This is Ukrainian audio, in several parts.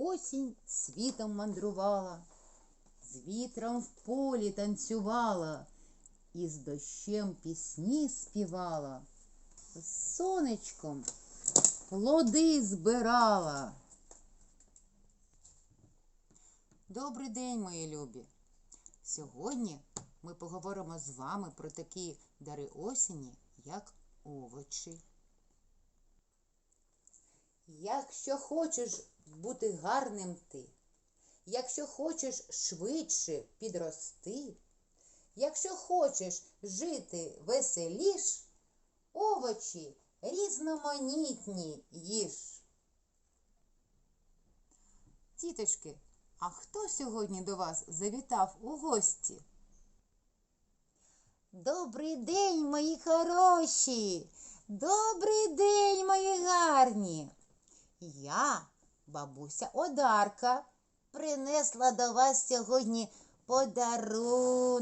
Осінь світом мандрувала, з вітром в полі танцювала, і з дощем пісні співала, з сонечком плоди збирала. Добрий день, мої любі! Сьогодні ми поговоримо з вами про такі дари осені, як овочі. Якщо хочеш бути гарним ти, якщо хочеш швидше підрости, якщо хочеш жити веселіш, овочі різноманітні їж. Тіточки, а хто сьогодні до вас завітав у гості? Добрий день, мої хороші! Добрий день, мої гарні! Я, бабуся Одарка, принесла до вас сьогодні подаруночки.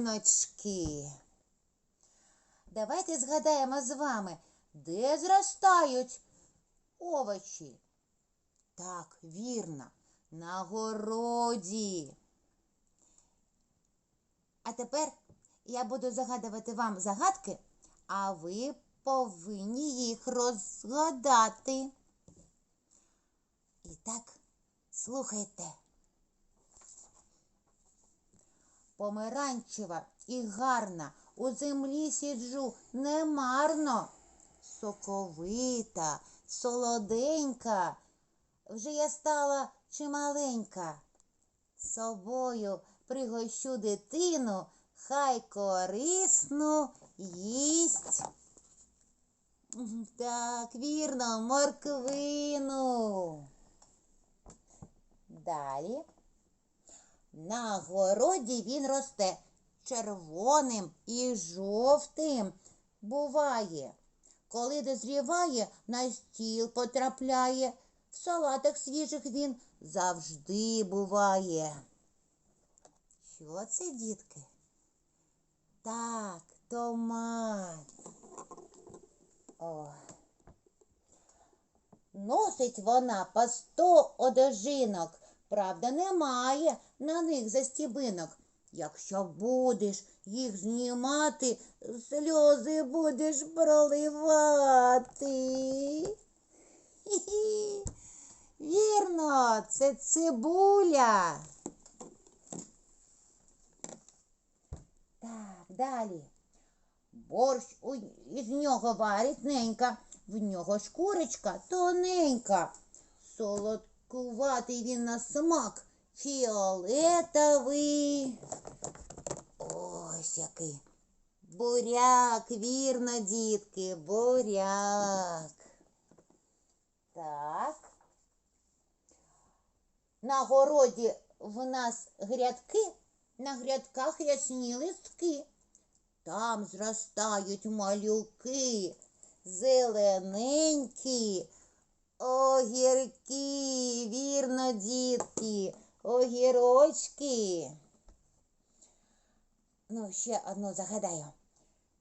Давайте згадаємо з вами, де зростають овочі. Так, вірно, на городі. А тепер я буду загадувати вам загадки, а ви повинні їх розгадати. І так, слухайте. Помаранчева і гарна, у землі сіджу немарно. Соковита, солоденька, вже я стала чималенька. Собою пригощу дитину, хай корисну їсть. Так, вірно, морквину. Далі. На городі він росте червоним і жовтим буває. Коли дозріває, на стіл потрапляє. В салатах свіжих він завжди буває. Що це, дітки? Так, томат. О. Носить вона по сто одежинок, правда, немає на них застібинок. Якщо будеш їх знімати, сльози будеш проливати. Хі-хі. Вірно, це цибуля. Так, далі. Борщ із нього варить ненька, в нього шкурочка тоненька. Солодкуватий він на смак, фіолетовий. Ось який. Буряк, вірно, дітки, буряк. Так. На городі в нас грядки, на грядках рясні листки. Там зростають малюки, зелененькі, огірки, дітки, огірочки. Ну, ще одну загадаю.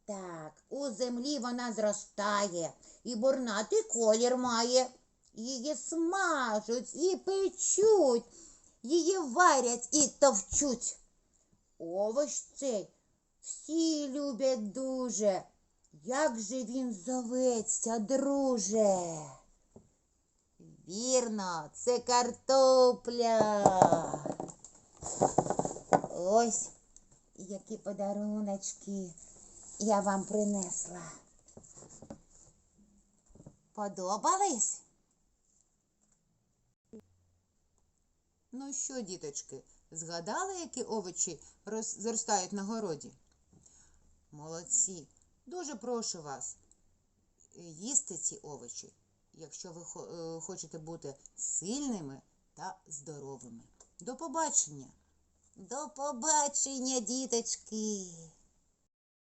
Так, у землі вона зростає і бурнатий колір має. Її смажуть і печуть, її варять і товчуть. Овощ цей всі люблять дуже. Як же він зоветься, друже? Вірно, це картопля. Ось які подаруночки я вам принесла. Подобались? Ну що, діточки, згадали, які овочі зростають на городі? Молодці. Дуже прошу вас е, їсти ці овочі, якщо ви е, хочете бути сильними та здоровими. До побачення! До побачення, діточки!